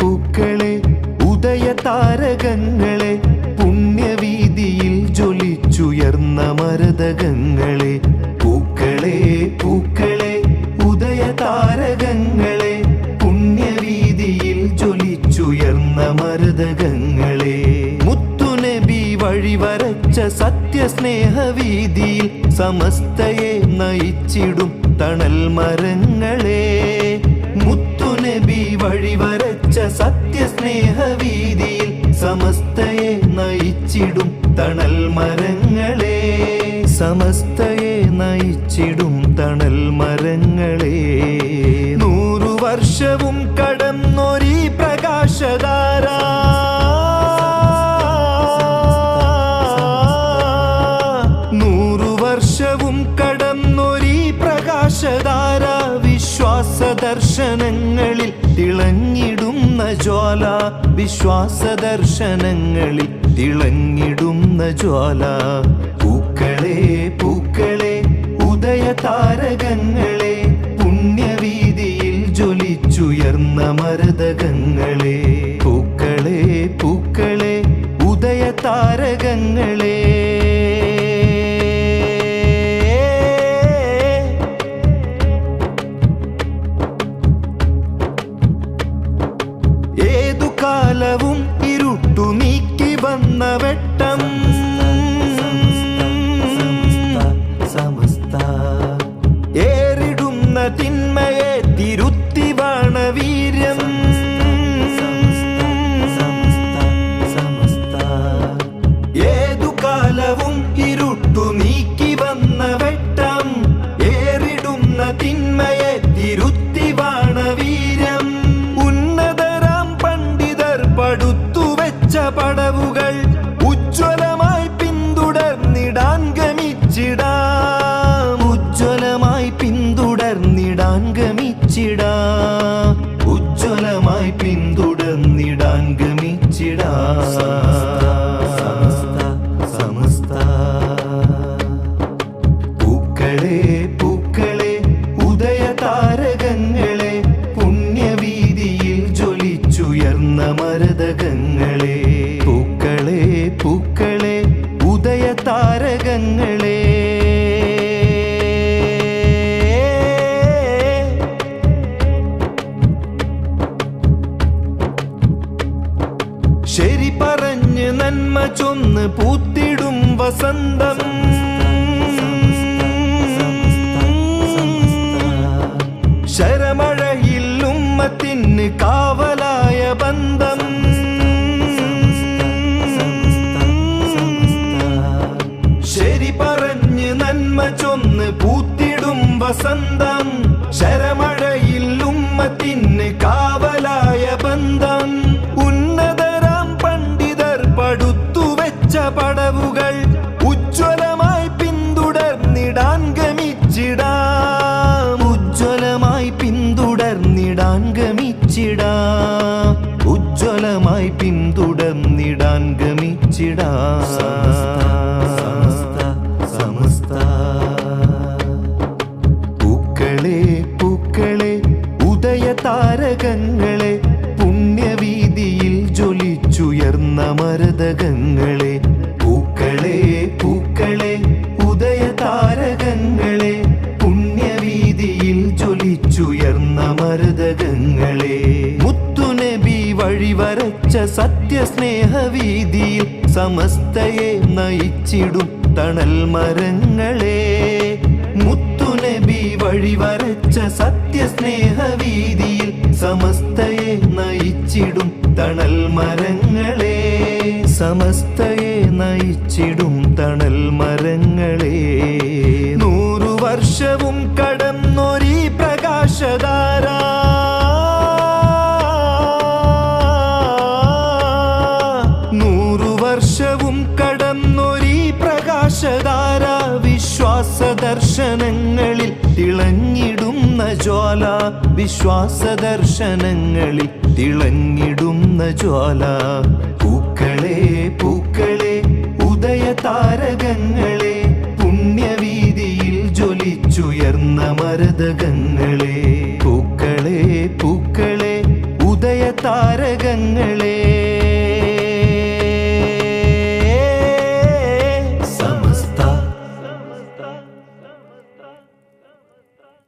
പൂക്കളെ ഉദയ താരകങ്ങളെ പുണ്യവീതിയിൽ ജ്വലിച്ചുയർന്ന മരതകങ്ങളെ. പൂക്കളെ പൂക്കളെ ഉദയ താരകങ്ങളെ പുണ്യവീതിയിൽ ജ്വലിച്ചുയർന്ന മരതകങ്ങളെ. മുത്തുനബി വഴി വരച്ച സത്യസ്നേഹവീതിയിൽ സമസ്തയെ നയിച്ചിടും തണൽ മരങ്ങളെ മുത്തുനബി വഴി സത്യസ്നേഹവീതിയിൽ സമസ്തയെ നയിച്ചിടും തണൽ മരങ്ങളെ. സമസ്തയെ നയിച്ചിടും തണൽ മരങ്ങളെ. നൂറു വർഷവും കടന്നൊരീ പ്രകാശധാര. നൂറു വർഷവും കടന്നൊരീ പ്രകാശധാര. വിശ്വാസ ദർശനങ്ങളിൽ തിളങ്ങിടുന്ന ജ്വാല വിശ്വാസ ദർശനങ്ങളിൽ തിളങ്ങിടുന്ന ജ്വാല. പൂക്കളെ പൂക്കളെ ഉദയ താരകങ്ങളെ പുണ്യവീതിയിൽ ജ്വലിച്ചുയർന്ന മരതകങ്ങളെ. வந்த வெட்டம். പിന്തുടർന്നിടാൻ ഗമിച്ചിടാം ശരി പറഞ്ഞ് നന്മ ചൊന്ന് പൂത്തിടും വസന്തം. ശരമഴയിൽ ഉമ്മത്തിന് കാവലായ ബന്ധം. ശരി പറഞ്ഞ് നന്മ ചൊന്ന് പൂത്തിടും വസന്തം. ശരമഴയിൽ പിന്തുടർന്നിടാൻ ഗമിച്ചിടാ. ഉജ്ജ്വലമായി പിന്തുടർന്നിടാൻ ഗമിച്ചിടാ. സമസ്ത പൂക്കളെ പൂക്കളെ ഉദയ താരകങ്ങളെ പുണ്യവീതിയിൽ ജ്വലിച്ചുയർന്ന മരതകങ്ങളെ മരതകങ്ങളെ മുത്തുനബി വഴിവരച്ച സത്യസ്നേഹവീതിയിൽ സമസ്തയെ നയിച്ചിടും തണൽ മരങ്ങളെ. മുത്തുനബി വഴിവരച്ച സത്യസ്നേഹവീതിയിൽ സമസ്തയെ നയിച്ചിടും തണൽ മരങ്ങളെ. സമസ്തയെ നയിച്ചിടും തണൽ മരങ്ങളെ. ദർശനങ്ങളിൽ തിളങ്ങിടുന്ന ജ്വാല വിശ്വാസ ദർശനങ്ങളിൽ തിളങ്ങിടുന്ന ജ്വാല. പൂക്കളെ പൂക്കളെ ഉദയ താരകങ്ങളെ പുണ്യവീതിയിൽ ജ്വലിച്ചുയർന്ന മരതകങ്ങളെ. പൂക്കളെ പൂക്കളെ ഉദയ താരകങ്ങളെ